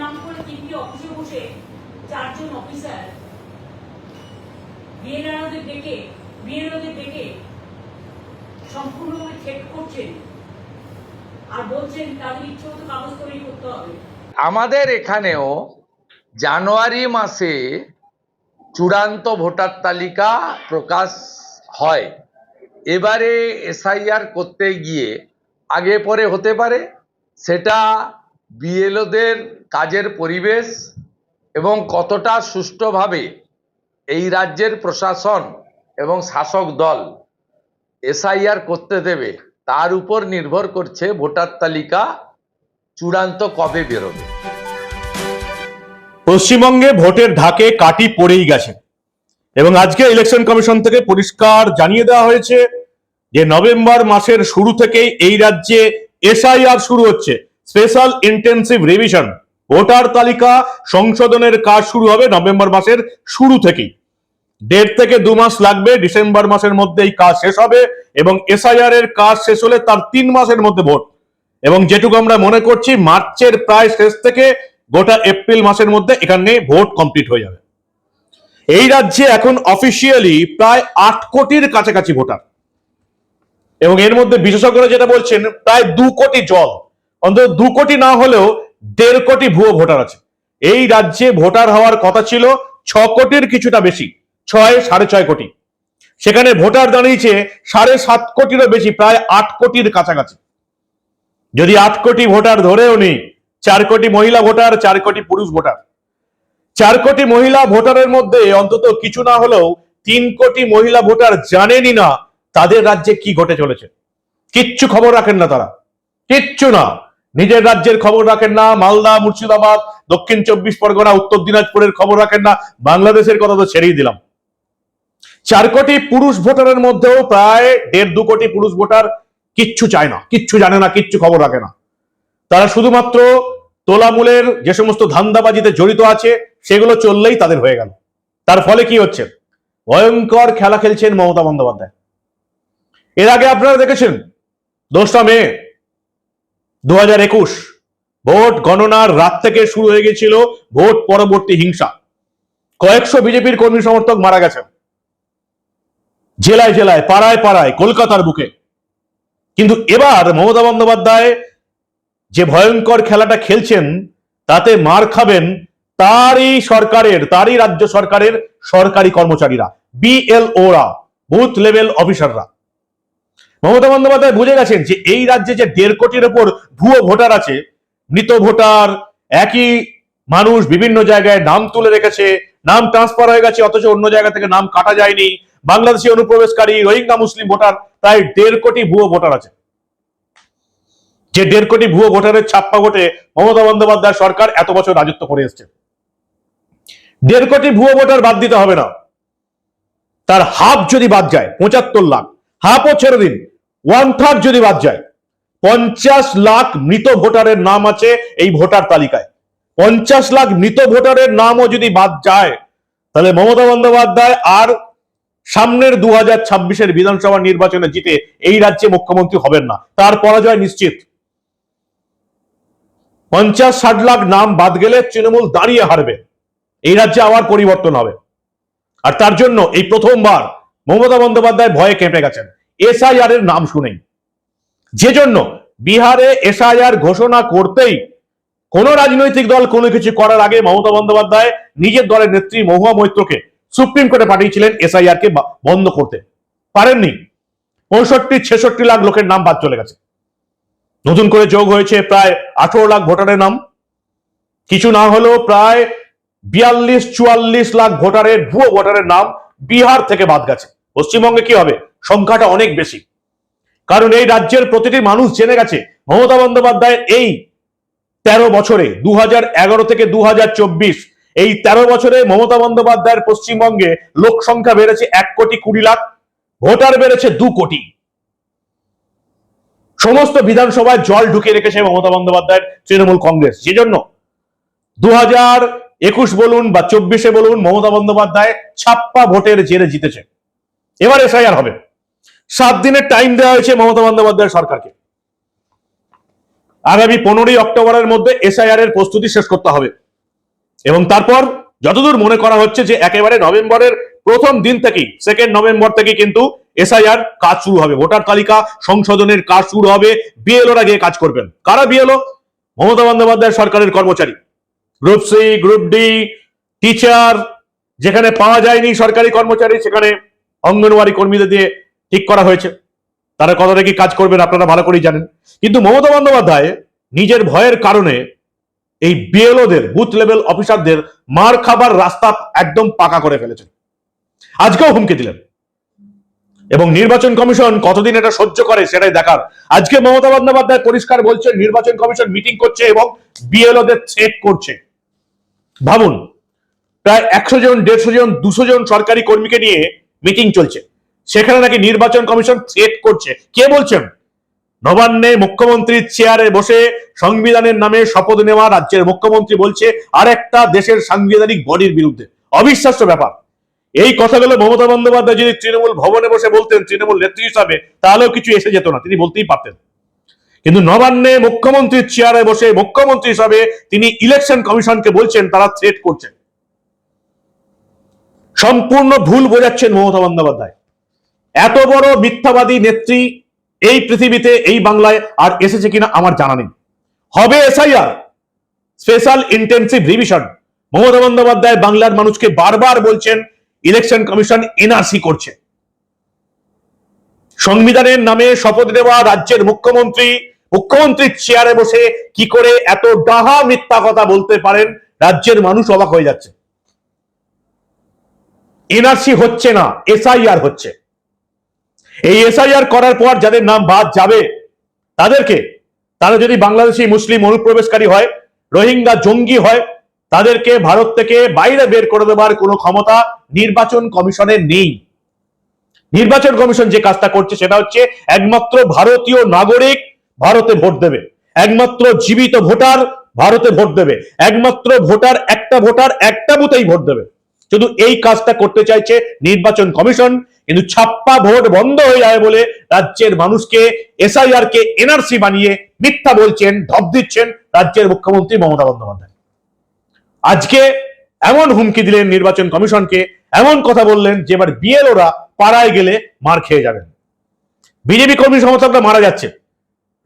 নাম করে অফিসে বসে চারজন অফিসার ডেকে ডেকে সম্পূর্ণভাবে করছেন আর বলছেন তাদের ইচ্ছে মতো কাগজ তৈরি করতে হবে। আমাদের এখানেও জানুয়ারি মাসে চূড়ান্ত ভোটার তালিকা প্রকাশ হয়। এবারে এসআইআর করতে গিয়ে আগে পরে হতে পারে, সেটা বিএলওদের কাজের পরিবেশ এবং কতটা সুষ্ঠুভাবে এই রাজ্যের প্রশাসন এবং শাসক দল এসআইআর করতে দেবে, তার উপর নির্ভর করছে ভোটার তালিকা চূড়ান্ত কবে বেরোবে। পশ্চিমবঙ্গে ভোটের ঢাকে কাটি পড়েই গেছে। এবং আজকে ইলেকশন কমিশন থেকে পরিষ্কার জানিয়ে দেওয়া হয়েছে যে নভেম্বর মাসের শুরু থেকেই এই রাজ্যে এসআইআর শুরু হচ্ছে। Special intensive revision. ভোটার তালিকা সংশোধনের কাজ শুরু হবে নভেম্বর মাসের শুরু থেকেই। দেড় থেকে দু মাস লাগবে, ডিসেম্বর মাসের মধ্যে এই কাজ শেষ হবে এবং এসআইআর এর কাজ শেষ হলে তার তিন মাসের মধ্যে ভোট। এবং যেটুকু আমরা মনে করছি, মার্চের প্রায় শেষ থেকে গোটা এপ্রিল মাসের মধ্যে এখানে ভোট কমপ্লিট হয়ে যাবে। এই রাজ্যে এখন অফিসিয়ালি প্রায় আট কোটির কাছাকাছি ভোটার। এবং এর মধ্যে বিশেষজ্ঞরা যেটা বলছেন, প্রায় দু কোটি জল। অন্তত দু কোটি না হলেও দেড় কোটি ভুয়ো ভোটার আছে। এই রাজ্যে ভোটার হওয়ার কথা ছিল ছ কোটির কিছুটা বেশি, ছয়, সাড়ে ছয় কোটি। সেখানে ভোটার দাঁড়িয়েছে সাড়ে সাত কোটিরও বেশি, প্রায় আট কোটির কাছাকাছি। যদি আট কোটি ভোটার ধরেও নি চার কোটি মহিলা ভোটার, চার কোটি পুরুষ ভোটার। চার কোটি মহিলা ভোটারের মধ্যে অন্তত কিছু না হলেও তিন কোটি মহিলা ভোটার জানেনই না তাদের রাজ্যে কি ঘটে চলেছে। কিচ্ছু খবর রাখেন না তারা। কিচ্ছু না। নিজের রাজ্যের খবর রাখেন না, মালদা, মুর্শিদাবাদ, দক্ষিণ চব্বিশ পরগনা, উত্তর দিনাজপুরের খবর রাখেন না, বাংলাদেশের কথা তো ছেড়েই দিলাম। চার কোটি পুরুষ ভোটারের মধ্যেও প্রায় দেড় দু কোটি পুরুষ ভোটার কিচ্ছু চায় না, কিচ্ছু জানে না, কিচ্ছু খবর রাখে না। তারা শুধুমাত্র তোলামূলের যে সমস্ত ধান্দাবাজিতে জড়িত আছে, সেগুলো চললেই তাদের হয়ে গেল। তার ফলে কি হচ্ছে? ভয়ঙ্কর খেলা খেলছেন মমতা বন্দ্যোপাধ্যায়। এর আগে আপনারা দেখেছেন, দোসরা মে দু একুশ ভোট গণনার রাত থেকে শুরু হয়ে গেছিল ভোট পরবর্তী হিংসা। কয়েকশো বিজেপির কর্মী সমর্থক মারা গেছেন। জেলায় জেলায়, পাড়ায় পাড়ায়, কলকাতার বুকে। কিন্তু এবার মমতা বন্দ্যোপাধ্যায় যে ভয়ঙ্কর খেলাটা খেলছেন, তাতে মার খাবেন তারই সরকারের, তারই রাজ্য সরকারের সরকারি কর্মচারীরা বিএলওরা বুথ লেভেল অফিসাররা মমতা বন্দ্যোপাধ্যায় বুঝে গেছেন যে এই রাজ্যে যে দেড় কোটির ওপর ভুয়ো ভোটার আছে, মৃত ভোটার, একই মানুষ বিভিন্ন জায়গায় নাম তুলে রেখেছে, নাম ট্রান্সফার হয়ে গেছে, অথচ অন্য জায়গা থেকে নাম কাটা যায়নি। বাংলাদেশি অনুপ্রবেশকারী, রোহিঙ্গা, মুসলিম ভোটার প্রায় দেড় কোটি ভুয়ো ভোটার আছে। যে দেড় কোটি ভুয়ো ভোটারের ছাপ্পা ভোটে মমতা বন্দ্যোপাধ্যায় সরকার এত বছর রাজত্ব করে এসছে। দেড় কোটি ভুয়ো ভোটার বাদ দিতে হবে না। তার হাফ যদি বাদ যায়, পঁচাত্তর লাখ, হাফও ছেড়ে দিন। ওয়ান থার্ড যদি বাদ যায়, পঞ্চাশ লাখ মৃত ভোটারের নাম আছে এই ভোটার তালিকায়। পঞ্চাশ লাখ মৃত ভোটারের নামও যদি বাদ যায়, তাহলে মমতা বন্দ্যোপাধ্যায় আর সামনের দু হাজার ছাব্বিশের বিধানসভা নির্বাচনে জিতে এই রাজ্যে মুখ্যমন্ত্রী হবেন না। তার পরাজয় নিশ্চিত। পঞ্চাশ ষাট লাখ নাম বাদ গেলে তৃণমূল দাঁড়িয়ে হারবে। এই রাজ্যে আবার পরিবর্তন হবে। আর তার জন্য এই প্রথমবার মমতা বন্দ্যোপাধ্যায় ভয়ে কেঁপে গেছেন। এসআইআর এর নাম শুনেই। যে জন্য বিহারে এসআইআর ঘোষণা করতেই কোন রাজনৈতিক দল কোনো কিছু করার আগে মমতা বন্দ্যোপাধ্যায় নিজের দলের নেত্রী মহুয়া মৈত্রকে সুপ্রিম কোর্টে পাঠিয়েছিলেন এসআইআর কে বন্ধ করতে। পারেননি। পঁয়ষট্টি, ছেষট্টি লাখ লোকের নাম বাদ চলে গেছে। নতুন করে যোগ হয়েছে প্রায় আঠারো লাখ ভোটারের নাম। কিছু না হলেও প্রায় বিয়াল্লিশ, চুয়াল্লিশ লাখ ভোটারের ভুয়ো ভোটারের নাম বিহার থেকে বাদ গেছে। পশ্চিমবঙ্গে কি হবে? সংখ্যাটা অনেক বেশি। কারণ এই রাজ্যের প্রতিটি মানুষ জেনে গেছে, মমতা বন্দ্যোপাধ্যায়ের এই তেরো বছরে দু হাজার এগারো থেকে দু হাজার চব্বিশ, এই তেরো বছরে মমতা বন্দ্যোপাধ্যায়ের পশ্চিমবঙ্গে লোক সংখ্যা বেড়েছে এক কোটি কুড়ি লাখ, ভোটার বেড়েছে দু কোটি। সমস্ত বিধানসভায় জল ঢুকিয়ে রেখেছে মমতা বন্দ্যোপাধ্যায়ের তৃণমূল কংগ্রেস। সেজন্য দু হাজার একুশ বলুন বা চব্বিশে বলুন, মমতা বন্দ্যোপাধ্যায় ছাপ্পা ভোটের জেরে জিতেছে। এবার এসআইআর হবে। সাত দিনের টাইম দেওয়া হয়েছে মমতা বন্দ্যোপাধ্যায় সরকারকে। আগামী পনেরোই অক্টোবরের মধ্যে এসআইআর এর প্রস্তুতি শেষ করতে হবে। এবং তারপর যতদূর মনে করা হচ্ছে যে একেবারে নভেম্বরের প্রথম দিন থেকেই সেকেন্ড নভেম্বর থেকে কিন্তু এসআইআর কাজ শুরু হবে। ভোটার তালিকা সংশোধনের কাজ শুরু হবে। বিএলওরা গিয়ে কাজ করবেন। কারা বিএলও মমতা বন্দ্যোপাধ্যায় সরকারের কর্মচারী। Group C group D teacher যেখানে পাওয়া যায়নি সরকারি কর্মচারী, সেখানে অঙ্গনওয়াড়ি কর্মীদের দিয়ে ঠিক করা হয়েছে। তারা কতটা কি কাজ করবেন আপনারা ভালো করেই জানেন। কিন্তু মমতা বন্দ্যোপাধ্যায় নিজের ভয়ের কারণে এই বিএলওদের, বুথ লেভেল অফিসারদের মার খাবার রাস্তা একদম পাকা করে ফেলেছেন। আজকেও হুমকি দিলেন। এবং নির্বাচন কমিশন কতদিন এটা সহ্য করে সেটাই দেখার। আজকে মমতা বন্দ্যোপাধ্যায় পরিষ্কার বলছেন নির্বাচন কমিশন মিটিং করছে এবং বিএলওদের থ্রেট করছে। ভাবুন, প্রায় একশো জন, দেড়শো জন, দুশো জন সরকারি কর্মীকে নিয়ে মিটিং চলছে। সেখানে নাকি নির্বাচন কমিশন থ্রেট করছে। কে বলছেন? নবান্নে মুখ্যমন্ত্রীর চেয়ারে বসে সংবিধানের নামে শপথ নেওয়া রাজ্যের মুখ্যমন্ত্রী বলছে, আরেকটা দেশের সাংবিধানিক বডির বিরুদ্ধে। অবিশ্বাস্য ব্যাপার। এই কথাগুলো মমতা বন্দ্যোপাধ্যায় যদি তৃণমূল ভবনে বসে বলতেন, তৃণমূল নেত্রী হিসাবে, তাহলেও কিছু এসে যেত না, তিনি বলতেই পারতেন। কিন্তু নবান্নে মুখ্যমন্ত্রীর চেয়ারে বসে মুখ্যমন্ত্রী হিসাবে তিনি ইলেকশন কমিশনকে বলছেন, তারা থ্রেট করছেন। সম্পূর্ণ ভুল বোঝাচ্ছেন মমতা বন্দ্যোপাধ্যায়। এত বড় মিথ্যাবাদী নেত্রী এই পৃথিবীতে, এই বাংলায় আর এসেছে কিনা আমার জানা নেই। হবে SIR special intensive revision Mamata Bandyopadhyay বাংলার মানুষকে বারবার বলছেন ইলেকশন কমিশন এনআরসি করছে। সংবিধানের নামে শপথ নেওয়া রাজ্যের মুখ্যমন্ত্রী মুখ্যমন্ত্রীর চেয়ারে বসে কি করে এত ডাহা মিথ্যা কথা বলতে পারেন, রাজ্যের মানুষ অবাক হয়ে যাচ্ছে। এনআরসি হচ্ছে না, এসআইআর হচ্ছে। এই এসআইআর করার পর যাদের নাম বাদ যাবে, তাদেরকে, তারা যদি বাংলাদেশি, মুসলিম অনুপ্রবেশকারী হয়, রোহিঙ্গা জঙ্গি হয়, তাদেরকে ভারত থেকে বাইরে বের করে দেবার কোনো ক্ষমতা নির্বাচন কমিশনের নেই। নির্বাচন কমিশন যে কাজটা করছে সেটা হচ্ছে একমাত্র ভারতীয় নাগরিক ভারতে ভোট দেবে। একমাত্র জীবিত ভোটার ভারতে ভোট দেবে। একমাত্র ভোটার একটা ভোটার একটা বুথেই ভোট দেবে। শুধু এই কাজটা করতে চাইছে নির্বাচন কমিশন, কিন্তু ছাপ্পা ভোট বন্ধ হয়ে যায় বলে রাজ্যের মানুষকে এসআইআর কে এনআরসি বানিয়ে মিথ্যা বলছেন, ঢপ দিচ্ছেন রাজ্যের মুখ্যমন্ত্রী মমতা বন্দ্যোপাধ্যায়। আজকে এমন হুমকি দিলেন নির্বাচন কমিশনকে, এমন কথা বললেন যে এবার বিএলওরা পাড়ায় গেলে মার খেয়ে যাবেন। বিজেপি কর্মী সমর্থকরা মারা যাচ্ছে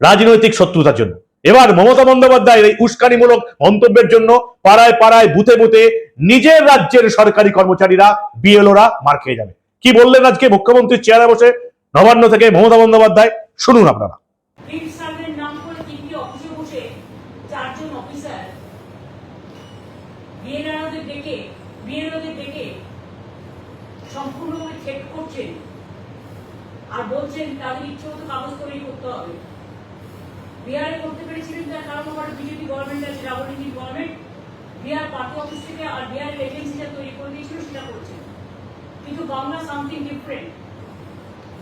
রাজনৈতিক শত্রুতার জন্য। এবার মমতা বন্দ্যোপাধ্যায়ের এই উস্কানিমূলক মন্তব্যের জন্য পাড়ায় পাড়ায় বুথে বুথে নিজের রাজ্যের সরকারি কর্মচারীরা বিএলওরা মার খেয়ে যাবে। কি বললেন আজকে মুখ্যমন্ত্রীর চেয়ারে বসে? নবান্ন থেকে মমতা বন্দ্যোপাধ্যায়, শুনুন আপনারা। আর বলছেন তাদের ইচ্ছে মতো কাগজ তৈরি করতে হবে। বিহারে করতে পেরেছিলেন তার কারণ আমার বিজেপি গভর্নমেন্ট আছে রাবণী গভর্নমেন্ট বিহার পার্টি অফিস থেকে আর বিহারের এজেন্সি যা তৈরি দিয়েছিল করছে কিন্তু বাংলা সামথিং ডিফারেন্ট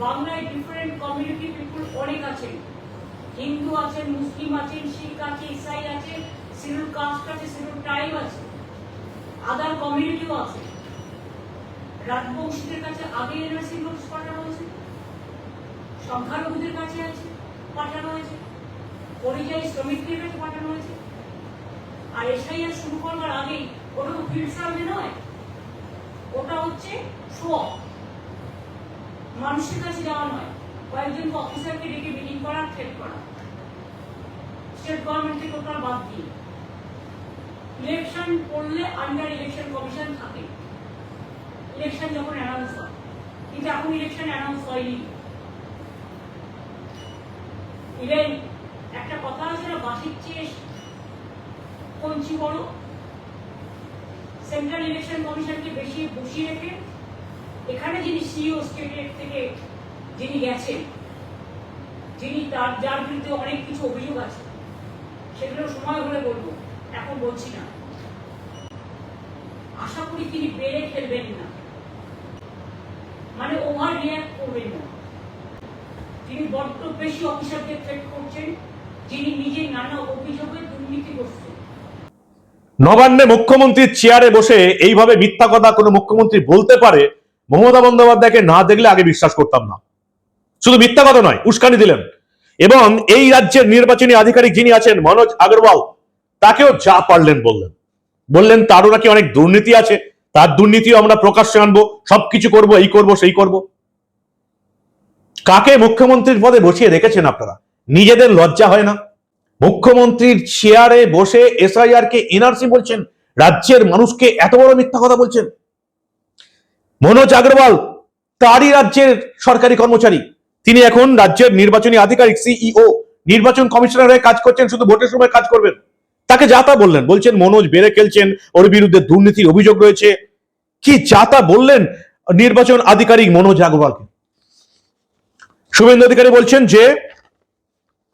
বাংলায় ডিফারেন্ট কমিউনিটি পিপুল অনেক আছেন। হিন্দু আছেন, মুসলিম আছেন, শিখ আছে, ইসাই আছে শিডিউল কাস্ট আছে শিডিউল ট্রাইব আছে। আদার কমিউনিটিও আছে। রাজবংশীদের কাছে আগে এনআরসি নোটিশ পাঠানো হয়েছে। সংখ্যালঘুদের কাছে আছে, পাঠানো হয়েছে। পরিযায়ী শ্রমিকদের কাছে পাঠানো হয়েছে। আর এসআইআর শুরু করবার আগেই ওটা তো ফিল্ড সার্ভে নয়? ওটা হচ্ছে মানুষের কাছে যাওয়া নয়, কয়েকজন অফিসারকে ডেকে মিটিং করা থ্রেট করা। স্টেট গভর্নমেন্টকে টোটাল বাদ দিয়ে। ইলেকশন করলে আন্ডার ইলেকশন কমিশন থাকে। ইলেকশন যখন অ্যানাউন্স হয়, কিন্তু এখন ইলেকশন অ্যানাউন্স হয়নি। ইভেন একটা কথা আছে না বাসির চেয়ে কঞ্চি বড় সেন্ট্রাল ইলেকশন কমিশনকে বেশি বসিয়ে রেখে, এখানে যিনি সিইও স্টেটের থেকে যিনি গেছেন, যিনি তার, যার বিরুদ্ধে অনেক কিছু অভিযোগ আছে, সেগুলো সময় হলে বলব, এখন বলছি না। আশা করি তিনি বেড়ে খেলবেন না। মানে ওভার রিয়াক্ট করবেন না। তিনি বড্ড বেশি অফিসারদের থ্রেট করছেন, যিনি নিজে নানা অভিযোগে দুর্নীতিগ্রস্ত নবান্নে মুখ্যমন্ত্রীর চেয়ারে বসে এইভাবে মিথ্যা কথা কোনো মুখ্যমন্ত্রী বলতে পারে, মমতা বন্দ্যোপাধ্যায়কে না দেখলে আগে বিশ্বাস করতাম না। শুধু মিথ্যা কথা নয়, উস্কানি দিলেন। এবং এই রাজ্যের নির্বাচনী আধিকারিক যিনি আছেন, মনোজ আগরওয়াল, তাকেও যা পারলেন বললেন। বললেন, তারও নাকি অনেক দুর্নীতি আছে, তার দুর্নীতিও আমরা প্রকাশ্যে আনব, সবকিছু করব, এই করব, সেই করব। কাকে মুখ্যমন্ত্রীর পদে বসিয়ে রেখেছেন আপনারা? নিজেদের লজ্জা হয় না? মুখ্যমন্ত্রীর চেয়ারে বসে এসআইআর কে এনআরসি বলছেন, রাজ্যের মানুষকে এত বড় মিথ্যা কথা বলছেন। মনোজ আগরওয়াল, তারই রাজ্যের সরকারি কর্মচারী। তিনি এখন রাজ্যের নির্বাচনী আধিকারিক সিইও নির্বাচন কমিশনার হয়ে কাজ করছেন, শুধু ভোটের সময় কাজ করবেন। তাকে যাতা বললেন, বলছেন মনোজ বেড়ে খেলছেন, ওর বিরুদ্ধে দুর্নীতির অভিযোগ রয়েছে। কি যাতা বললেন নির্বাচন আধিকারিক মনোজ আগরওয়ালকে শুভেন্দু অধিকারী বলছেন যে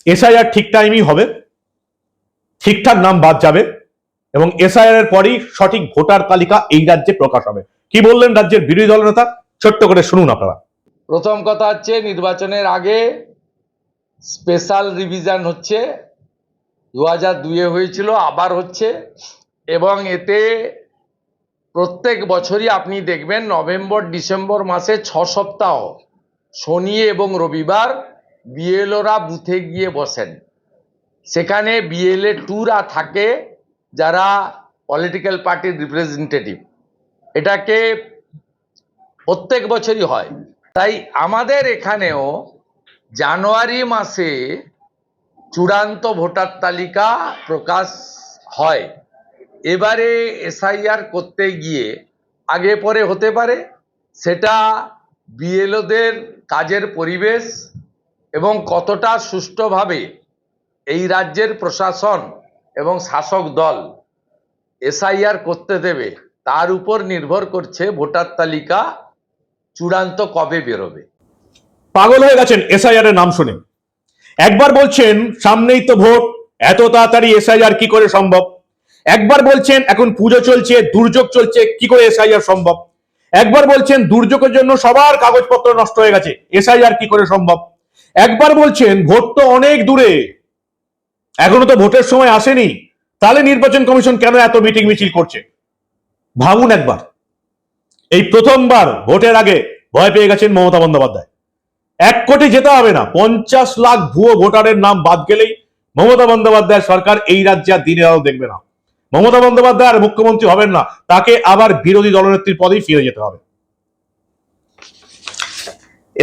এসআইআর ঠিক টাইমই হবে। ঠিকঠাক নাম বাদ যাবে এবং এসআইআর এর পরই সঠিক ভোটার তালিকা এই রাজ্যে প্রকাশ হবে। কি বললেন রাজ্যের বিরোধী দল নেতা? ছোট্ট করে শুনুন আপনারা। প্রথম কথা হচ্ছে নির্বাচনের আগে স্পেশাল রিভিশন হচ্ছে। দু হাজার দুয়ে হয়েছিল, আবার হচ্ছে। এবং এতে প্রত্যেক বছরই আপনি দেখবেন নভেম্বর, ডিসেম্বর মাসে ছ সপ্তাহ, শনি এবং রবিবার বিএলওরা বুথে গিয়ে বসেন। সেখানে বিএলএ টুরা থাকে যারা পলিটিক্যাল পার্টির রিপ্রেজেন্টেটিভ এটাকে প্রত্যেক বছরই হয়। তাই আমাদের এখানেও জানুয়ারি মাসে চূড়ান্ত ভোটার তালিকা প্রকাশ হয়। এবারে এসআইআর করতে গিয়ে আগে পরে হতে পারে, সেটা বিএলওদের কাজের পরিবেশ এবং কতটা সুষ্ঠুভাবে এই রাজ্যের প্রশাসন এবং শাসক দল এসআইআর করতে দেবে, তার উপর নির্ভর করছে ভোটার তালিকা চূড়ান্ত কবে বেরোবে। পাগল হয়ে গেছেন এসআইআর এর নাম শুনে। একবার বলছেন, সামনেই তো ভোট, এত তাড়াতাড়ি এসআইআর কি করে সম্ভব? একবার বলছেন, এখন পুজো চলছে, দুর্যোগ চলছে, কি করে এসআইআর সম্ভব? একবার বলছেন, দুর্যোগের জন্য সবার কাগজপত্র নষ্ট হয়ে গেছে, এসআইআর কি করে সম্ভব? একবার বলছেন, ভোট তো অনেক দূরে। এখনও তো ভোটের সময় আসেনি। তাহলে নির্বাচন কমিশন কেন এত মিটিং মিছিল করছে? ভাবুন একবার। এই প্রথমবার ভোটের আগে ভয় পেয়ে গেছেন মমতা বন্দ্যোপাধ্যায়। এক কোটি যেতে হবে না, পঞ্চাশ লাখ ভুয়ো ভোটারের নাম বাদ গেলেই মমতা বন্দ্যোপাধ্যায় সরকার এই রাজ্যে আর দিনের আলো দেখবে না। মমতা বন্দ্যোপাধ্যায় আর মুখ্যমন্ত্রী হবেন না, তাকে আবার বিরোধী দলনেত্রীর পদেই ফিরে যেতে হবে।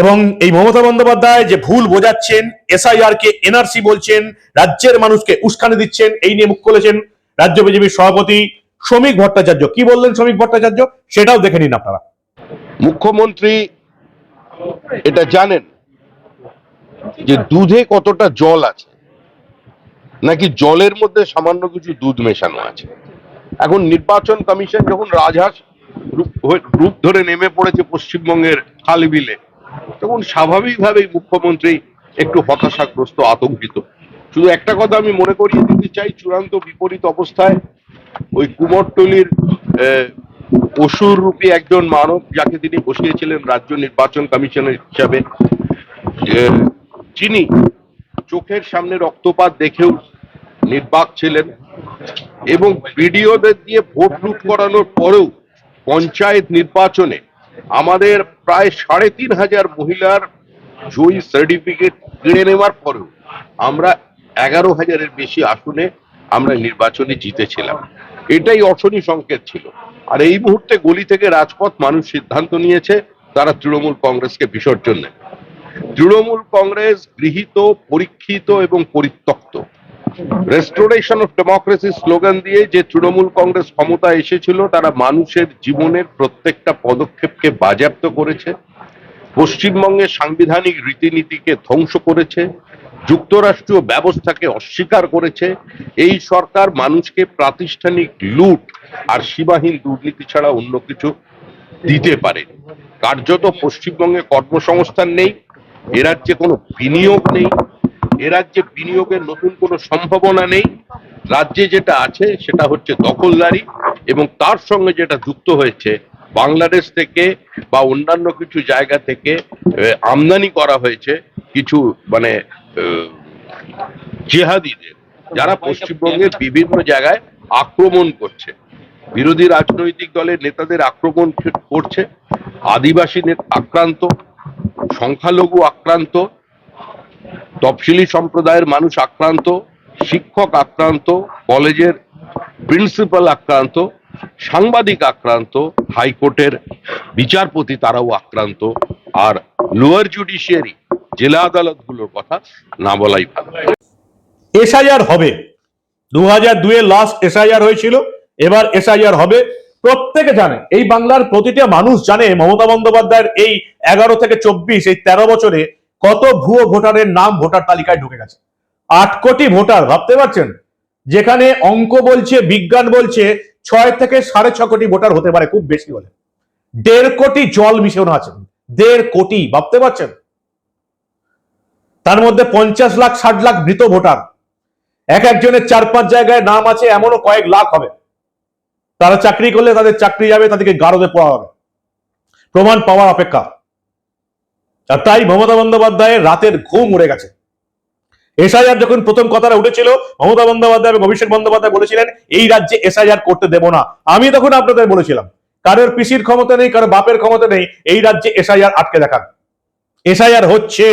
এবং এই মমতা বন্দ্যোপাধ্যায় যে ভুল বোঝাচ্ছেন এসআইআর কে এনআরসি বলছেন, রাজ্যের মানুষকে উস্কানি দিচ্ছেন, এই নিয়ে মুখ খুলেছেন রাজ্য বিজেপির সভাপতি শ্রমিক ভট্টাচার্য। কি বললেন শ্রমিক ভট্টাচার্য? সেটাও দেখে নিন আপনারা। মুখ্যমন্ত্রী এটা জানেন যে দুধে কতটা জল আছে, নাকি জলের মধ্যে সামান্য কিছু দুধ মেশানো আছে। এখন নির্বাচন কমিশন যখন রাজহাঁস রূপ ধরে নেমে পড়েছে পশ্চিমবঙ্গের খাল বিলে তখন স্বাভাবিকভাবেই মুখ্যমন্ত্রী একটু হতাশাগ্রস্ত, আতঙ্কিত। শুধু একটা কথা আমি মনে করিয়ে দিতে চাই, চূড়ান্ত বিপরীত অবস্থায় ওই কুমোরটুলির অসুর রূপী একজন মানব যাকে তিনি বসিয়েছিলেন রাজ্য নির্বাচন কমিশনের হিসাবে যিনি চোখের সামনে রক্তপাত দেখেও নির্বাক ছিলেন এবং বিডিওদের দিয়ে ভোট লুট করানোর পরেও পঞ্চায়েত নির্বাচনে আমাদের প্রায় সাড়ে তিন হাজার মহিলার জয়ী সার্টিফিকেট কিনে নেওয়ার পরেও আমরা এগারো হাজারের বেশি আসনে আমরা নির্বাচনে জিতেছিলাম। এটাই অশনি সংকেত ছিল। আর এই মুহূর্তে গলি থেকে রাজপথ মানুষ সিদ্ধান্ত নিয়েছে, তারা তৃণমূল কংগ্রেসকে বিসর্জন নেবে তৃণমূল কংগ্রেস গৃহীত, পরীক্ষিত এবং পরিত্যক্ত। রেস্টোরেশন অফ ডেমোক্রেসি স্লোগান দিয়ে যে তৃণমূল কংগ্রেস ক্ষমতা এসেছিল, তারা মানুষের জীবনের প্রত্যেকটা পদক্ষেপকে বাজেয়াপ্ত করেছে, পশ্চিমবঙ্গের সাংবিধানিক রীতিনীতিকে ধ্বংস করেছে, যুক্তরাষ্ট্রীয় ব্যবস্থাকে অস্বীকার করেছে। এই সরকার মানুষকে প্রাতিষ্ঠানিক লুট আর সীমাহীন দুর্নীতি ছাড়া অন্য কিছু দিতে পারে। কার্যত পশ্চিমবঙ্গে কর্মসংস্থান নেই, এ রাজ্যে কোনো বিনিয়োগ নেই এ রাজ্যে বিনিয়োগের নতুন কোনো সম্ভাবনা নেই। রাজ্যে যেটা আছে, সেটা হচ্ছে দখলদারি এবং তার সঙ্গে যেটা যুক্ত হয়েছে, বাংলাদেশ থেকে বা অন্যান্য কিছু জায়গা থেকে আমদানি করা হয়েছে কিছু মানে জেহাদিদের, যারা পশ্চিমবঙ্গের বিভিন্ন জায়গায় আক্রমণ করছে। বিরোধী রাজনৈতিক দলের নেতাদের আক্রমণ করছে আদিবাসী আক্রান্ত, সংখ্যালঘু আক্রান্ত তফসিলি সম্প্রদায়ের মানুষ আক্রান্ত, শিক্ষক আক্রান্ত, কলেজের প্রিন্সিপাল আক্রান্ত, সাংবাদিক আক্রান্ত, হাইকোর্টের বিচারপতি তারাও আক্রান্ত। আর লোয়ার জুডিশিয়ারি, জেলা আদালতগুলোর কথা না বলাই ভালো। এসআইআর হবে। দু হাজার দুয়ে লাস্ট এসআইআর হয়েছিল, এবার এসআইআর হবে। প্রত্যেকে জানে, এই বাংলার প্রতিটা মানুষ জানে মমতা বন্দ্যোপাধ্যায়ের এই এগারো থেকে চব্বিশ, এই তেরো বছরে কত ভুয়ো ভোটারের নাম ভোটার তালিকায় ঢুকে গেছে? আট কোটি ভোটার, ভাবতে পারছেন? যেখানে অঙ্ক বলছে, বিজ্ঞান বলছে, ছয় থেকে সাড়ে ছ কোটি ভোটার হতে পারে, খুব বেশি হলে দেড় কোটি জল মিশানো আছে। দেড় কোটি, ভাবতে পারছেন? তার মধ্যে পঞ্চাশ লাখ, ষাট লাখ মৃত ভোটার। এক একজনের চার পাঁচ জায়গায় নাম আছে, এমনও কয়েক লাখ হবে। তারা চাকরি করলে তাদের চাকরি যাবে, তাদেরকে গারদে পড়া হবে। প্রমাণ পাওয়ার অপেক্ষা। আর তাই মমতা বন্দ্যোপাধ্যায়ের রাতের ঘুম উড়ে গেছে। এসআইআর যখন প্রথম কথাটা উঠেছিল, মমতা বন্দ্যোপাধ্যায় এবং অভিষেক বন্দ্যোপাধ্যায় বলেছিলেন, এই রাজ্যে এসআইআর করতে দেব না। আমি তখন আপনাদের বলেছিলাম, কারোর পিসির ক্ষমতা নেই, কারোর বাপের ক্ষমতা নেই, এই রাজ্যে এসআইআর আটকে দেখান। এসআইআর হচ্ছে।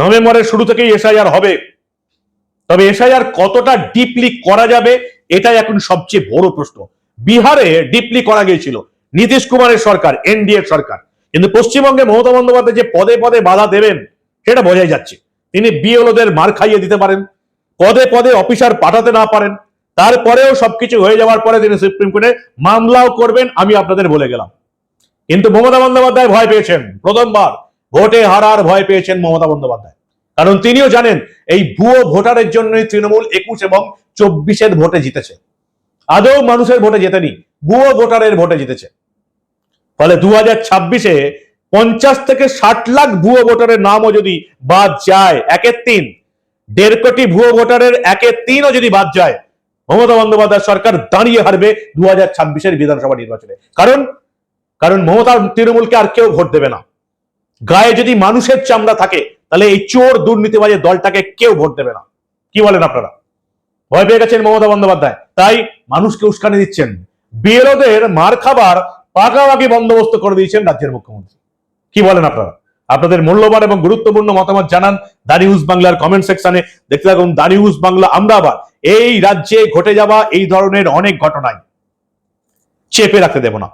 নভেম্বরের শুরু থেকেই এসআইআর হবে। তবে এসআইআর কতটা ডিপলি করা যাবে, এটাই এখন সবচেয়ে বড় প্রশ্ন। বিহারে ডিপলি করা গিয়েছিল। নীতিশ কুমারের সরকার এনডিএ সরকার কিন্তু পশ্চিমবঙ্গে মমতা বন্দ্যোপাধ্যায় যে পদে পদে বাধা দেবেন, সেটা বোঝাই যাচ্ছে। তিনি বিএলওদের মার খাইয়ে দিতে পারেন, পদে পদে অফিসার পাঠাতে না পারেন, তারপরেও সবকিছু হয়ে যাওয়ার পরে তিনি সুপ্রিম কোর্টে মামলাও করবেন, আমি আপনাদের বলে গেলাম। কিন্তু মমতা বন্দ্যোপাধ্যায় ভয় পেয়েছেন, প্রথমবার ভোটে হারার ভয় পেয়েছেন মমতা বন্দ্যোপাধ্যায়। কারণ তিনিও জানেন, এই ভুয়ো ভোটারের জন্যই তৃণমূল একুশ এবং চব্বিশের ভোটে জিতেছে। আদৌ মানুষের ভোটে জেতেনি, ভুয়ো ভোটারের ভোটে জিতেছে। ফলে দু হাজার ছাব্বিশে পঞ্চাশ থেকে ষাট লাখ ভুয়ো ভোটারের নামও যদি বাদ যায়, একের তিন। দেড় কোটি ভুয়ো ভোটারের একের তিনও যদি বাদ যায়, মমতা বন্দ্যোপাধ্যায় সরকার দাঁড়িয়ে হারবে দু হাজার ছাব্বিশের বিধানসভা নির্বাচনে। কারণ কারণ মমতা তৃণমূলকে আর কেউ ভোট দেবে না। গায়ে যদি মানুষের চামড়া থাকে, তাহলে এই চোর দুর্নীতিবাজের দলটাকে কেউ ভোট দেবে না। কি বলেন আপনারা? ভয় পেয়ে গেছেন মমতা বন্দ্যোপাধ্যায়। তাই মানুষকে উস্কানি দিচ্ছেন। বিএলওদের মার খাবার পাকাপাকি বন্দোবস্ত করে দিয়েছেন রাজ্যের মুখ্যমন্ত্রী। কি বলেন আপনারা? আপনাদের মূল্যবান এবং গুরুত্বপূর্ণ মতামত জানান দা নিউজ বাংলার কমেন্ট সেকশনে দেখতে থাকুন দা নিউজ বাংলা, আমরা আবার এই রাজ্যে ঘটে যাওয়া এই ধরনের অনেক ঘটনায় চেপে রাখতে দেব না।